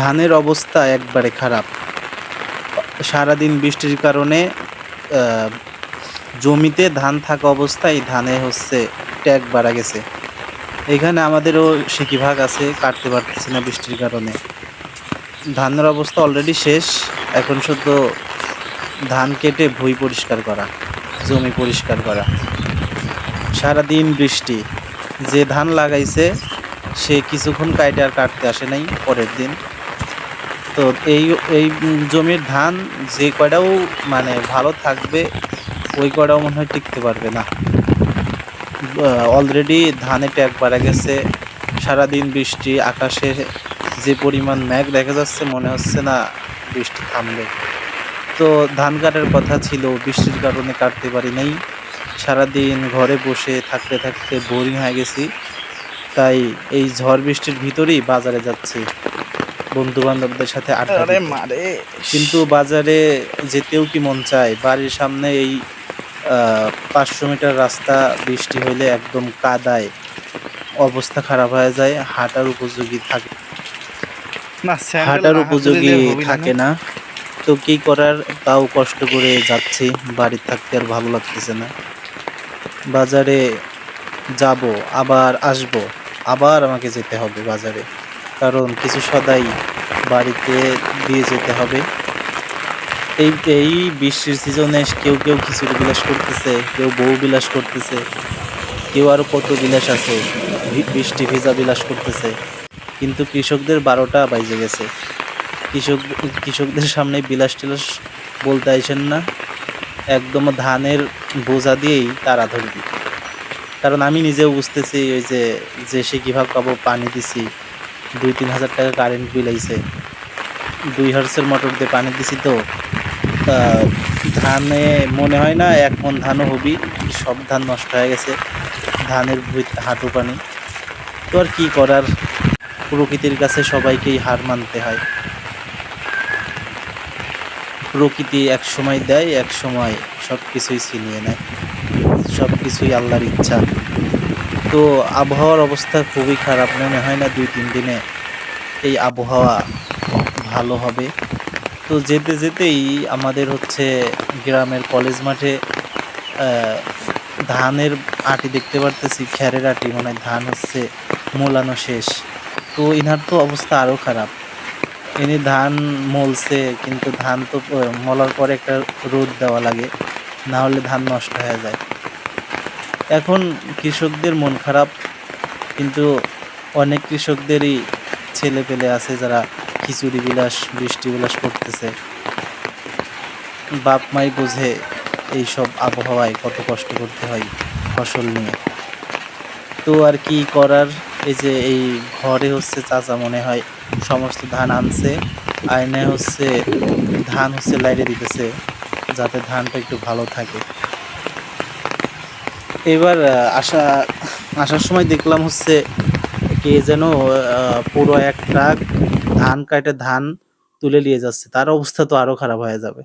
ধানের অবস্থা একবারে খারাপ। সারাদিন বৃষ্টির কারণে জমিতে ধান থাকা অবস্থায় ধানে হচ্ছে ট্যাগ বাড়া গেছে। এখানে আমাদেরও সিকি ভাগ আছে, কাটতে পারতেছি না বৃষ্টির কারণে। ধানের অবস্থা অলরেডি শেষ, এখন শুধু ধান কেটে ভুই পরিষ্কার করা, জমি পরিষ্কার করা। সারাদিন বৃষ্টি, যে ধান লাগাইছে, সে কিছুক্ষণ কাইটে আর কাটতে আসে নাই পরের দিন। তো এই এই জমির ধান যে কয়টাও মানে ভালো থাকবে, ওই কয়টাও মনে হয় টিকতে পারবে না। অলরেডি ধানে ট্যাগ বাড়া গেছে, সারাদিন বৃষ্টি, আকাশে যে পরিমাণ মেঘ দেখা যাচ্ছে, মনে হচ্ছে না বৃষ্টি থামবে। তো ধান কাটার কথা ছিল, বৃষ্টির কারণে কাটতে পারি নাই। সারাদিন ঘরে বসে থাকতে থাকতে বোরিং হয়ে গেছি। তাই এই ঝড় বৃষ্টির ভিতরেই বাজারে যাচ্ছি। বন্ধু বান্ধবদের সাথে আড্ডা মারে। কিন্তু বাজারে যেতেও কি মন চায়? বাড়ির সামনে এই পাঁচশো মিটার রাস্তা বৃষ্টি হইলে একদম কাদায় অবস্থা খারাপ হয়ে যায় হাঁটার উপযোগী থাকে হাঁটার উপযোগী থাকে না। তো কি করার? তাও কষ্ট করে যাচ্ছি বাড়ি থাকতে আর ভালো লাগতেছে না। বাজারে যাব আবার আসব আবার আমাকে যেতে হবে বাজারে। কারণ কিছু সদাই বাড়িতে দিয়ে যেতে হবে। এই এই বৃষ্টির সিজনে কেউ কেউ খিচুড়ি বিলাস করতেছে, কেউ বউ বিলাস করতেছে, কেউ আরও কত বিলাস আছে বৃষ্টি ভেজা বিলাস করতেছে। কিন্তু কৃষকদের বারোটা বাইজে গেছে। কৃষক, কৃষকদের সামনে বিলাস টিলাস বলতে আইসেন না। একদম ধানের বোঝা দিয়েই তারা ধরবি। কারণ আমি নিজেও বুঝতেছি ওই যে যে সে কীভাবে পাবো পানি দিছি দুই, তিন হাজার টাকা কারেন্ট বিল আইছে। দুই হার্সের মোটর দিয়ে পানি দিছি তো। ধানে মনে হয় না, এক মন ধানও হবি। সব ধান নষ্ট হয়ে গেছে। ধানের হাঁটু পানি। তো আর কী করার? প্রকৃতির কাছে সবাইকেই হার মানতে হয়। প্রকৃতি এক সময় দেয়, এক সময় সব কিছুই ছিনিয়ে নেয়। সব কিছুই আল্লাহর ইচ্ছা। তো আবহাওয়ার অবস্থা খুবই খারাপ। মনে হয় না দুই, তিন দিনে এই আবহাওয়া ভালো হবে। তো যেতে, যেতেই আমাদের হচ্ছে গ্রামের কলেজ মাঠে ধানের আটি দেখতে পারতেছি খ্যারের আটি মানে ধান হচ্ছে মোলানো শেষ। তো ইনার তো অবস্থা আরও খারাপ। ইনি ধান মলছে, কিন্তু ধান তো মলার পরে একটা রোদ দেওয়া লাগে, না হলে ধান নষ্ট হয়ে যায়। এখন কৃষকদের মন খারাপ, কিন্তু অনেক কৃষকদেরই ছেলে পেলে আছে যারা খিচুড়ি বিলাস, বৃষ্টি বিলাস করতেছে। বাপ মাই বোঝে এইসব আবহাওয়ায় কত কষ্ট করতে হয় ফসল নিয়ে। তো আর কি করার? এই যে এই ঘরে হচ্ছে চাচা মনে হয় সমস্ত ধান আনছে আয়নে হচ্ছে ধান হচ্ছে লাইরে দিতেছে, যাতে ধানটা একটু ভালো থাকে। এবার আসা, আসার সময় দেখলাম হচ্ছে কে যেন পুরো এক ট্রাক ধান কাটে, ধান তুলে নিয়ে যাচ্ছে। তার অবস্থা তো আরও খারাপ হয়ে যাবে।